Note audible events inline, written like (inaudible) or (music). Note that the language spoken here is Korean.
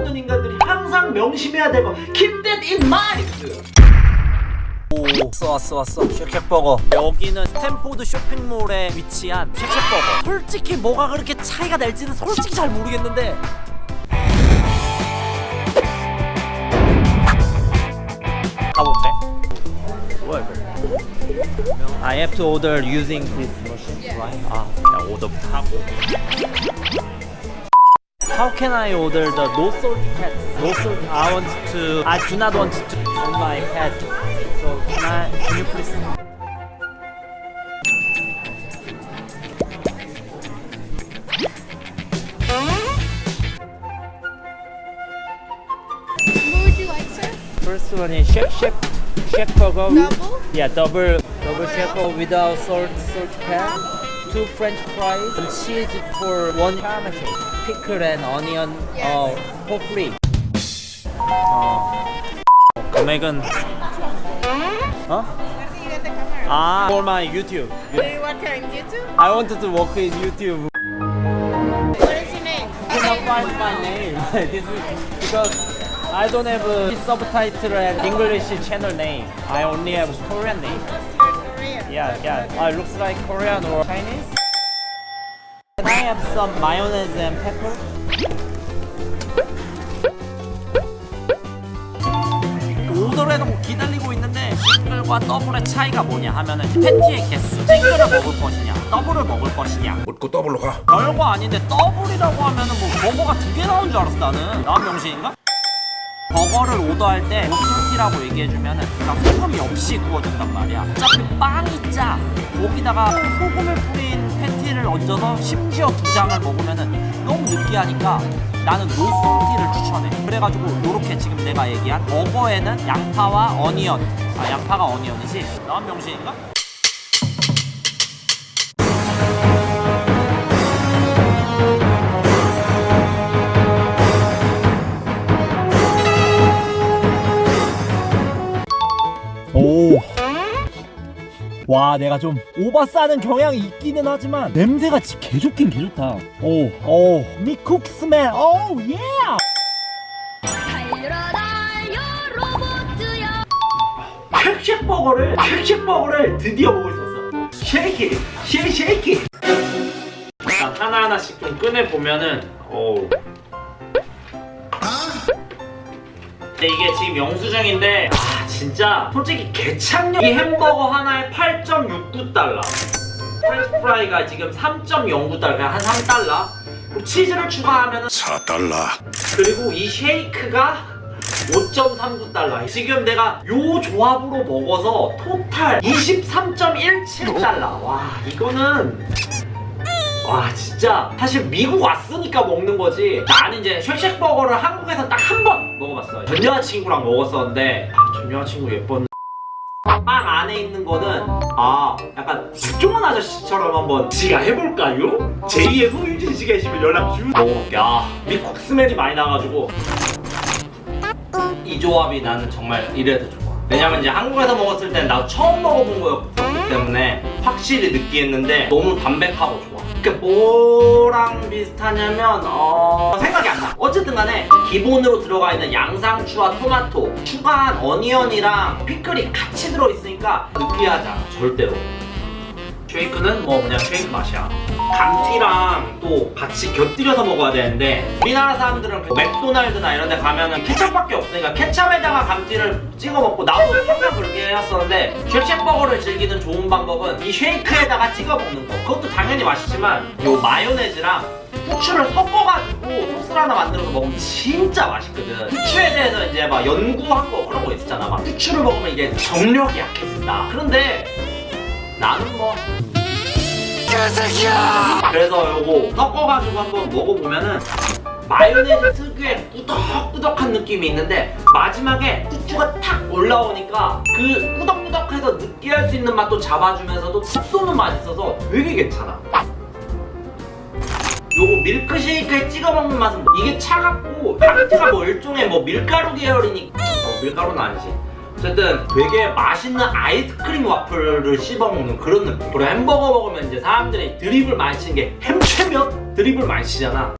먹는 인간들이 항상 명심해야 될 거. Keep that in mind. 오 왔어 왔어 왔어. 쉑쉑버거. 여기는 스탠포드 쇼핑몰에 위치한 쉑쉑버거. 솔직히 뭐가 그렇게 차이가 날지는 솔직히 잘 모르겠는데. 가볼게. 뭐야 이거? I have to order using this machine. Right? 아 그냥 오더부터 하고 How can I order the no salt pet? No salt. I want to. I do not want to on my pet. So can I? Can you please? What would you like, sir? First one is chef chef chef burger. Double? Yeah, double double chef burger without salt salt pet Two French fries and cheese for one caramel cake. Pickle and onion. Uh, for free. 어. 금액은 어? You got the camera. 아, for my YouTube. Do you work here in YouTube? I wanted to work in YouTube. What is your name? cannot find my name. (laughs) this is because I don't have a subtitle and English channel name. I only have Korean name. Yeah, yeah. Uh, looks like Korean or Chinese. Can I have some mayonnaise and pepper? 오더를 해놓고 기다리고 있는데 싱글과 더블의 차이가 뭐냐 하면은 패티의 개수 싱글을 먹을 것이냐 더블을 먹을 것이냐 묻고 더블로 가. 별거 아닌데 더블이라고 하면은 뭐 버거가 두 개 나온 줄 알았어 나는 나한 명신인가? 버거를 오더할 때 소스티라고 얘기해주면은 그냥 소금이 없이 구워준단 말이야. 어차피 빵이 짜. 거기다가 소금을 뿌린 패티를 얹어서 심지어 두 장을 먹으면은 너무 느끼하니까 나는 노스티를 추천해. 그래가지고 요렇게 지금 내가 얘기한 버거에는 양파와 어니언. 아 양파가 어니언이지? 나한 명신인가? 와, 내가 좀 오바 싸는 경향이 있기는 하지만 냄새가 진짜 개좋긴 개좋다. 오, 오, 미쿡스맨, 오, 예! 달려라 달려 로봇이야. 쉑쉑버거를 쉑쉑버거를 드디어 먹을 수 있었어 쉐이키 쉐이 쉐이키 일단 하나하나씩 좀 꺼내보면은 어우 근데 이게 지금 영수증인데 아 진짜 솔직히 개창력 이 햄버거 하나에 8.69달러 프렌치 프라이가 지금 3.09달러 그냥 한 3달러 그리고 치즈를 추가하면 4달러. 그리고 이 쉐이크가 5.39달러. 지금 내가 요 조합으로 먹어서 토탈 23.17달러. 와, 이거는 와 진짜 사실 미국 왔으니까 먹는 거지 나는 이제 쉑쉑버거를 한국에서 딱 한 번 먹어봤어요 전 여자친구랑 먹었었는데 아, 전 여자친구 예뻤는데 빵 안에 있는 거는 아 약간 조그만 아저씨처럼 한번 지가 해볼까요? 제2의 소유진 씨 계시면 연락 주. 어, 야 미국 스멜이 많이 나가지고 이 조합이 나는 정말 이래도 좋아. 왜냐면 이제 한국에서 먹었을 땐 나 처음 먹어본 거였기 때문에 확실히 느끼했는데 너무 담백하고 좋아. 그게 뭐랑 비슷하냐면 어 생각이 안 나. 어쨌든 간에 기본으로 들어가 있는 양상추와 토마토, 추가한 어니언이랑 피클이 같이 들어있으니까 느끼하지 않아 절대로. 쉐이크는 뭐 그냥 쉐이크 맛이야. 감튀랑 또 같이 곁들여서 먹어야 되는데 우리나라 사람들은 그 맥도날드나 이런 데 가면은 케찹밖에 없으니까 케찹에다가 감튀를 찍어 먹고 나도 항상 그렇게 해왔었는데 쉑쉑버거를 즐기는 좋은 방법은 이 쉐이크에다가 찍어 먹는 거. 그것도 당연히 맛있지만 요 마요네즈랑 후추를 섞어가지고 소스를 하나 만들어서 먹으면 진짜 맛있거든. 후추에 대해서 이제 막 연구한 거 그런 거 있었잖아. 막 후추를 먹으면 이게 정력이 약해진다. 그런데 나는 뭐. 그래서 요거 섞어가지고 한번 먹어보면은 마요네즈 특유의 꾸덕꾸덕한 느낌이 있는데 마지막에 후추가 탁 올라오니까 그 꾸덕꾸덕해서 느끼할 수 있는 맛도 잡아주면서도 툭 쏘는 맛이 있어서 되게 괜찮아. 요거 밀크쉐이크에 찍어 먹는 맛은 이게 차갑고 향트가 뭐 일종의 뭐 밀가루 계열이니 어, 밀가루는 아니지 어쨌든 되게 맛있는 아이스크림 와플을 씹어 먹는 그런 느낌. 그리고 햄버거 먹으면 이제 사람들이 드립을 많이 치는 게 햄최면? 드립을 많이 치잖아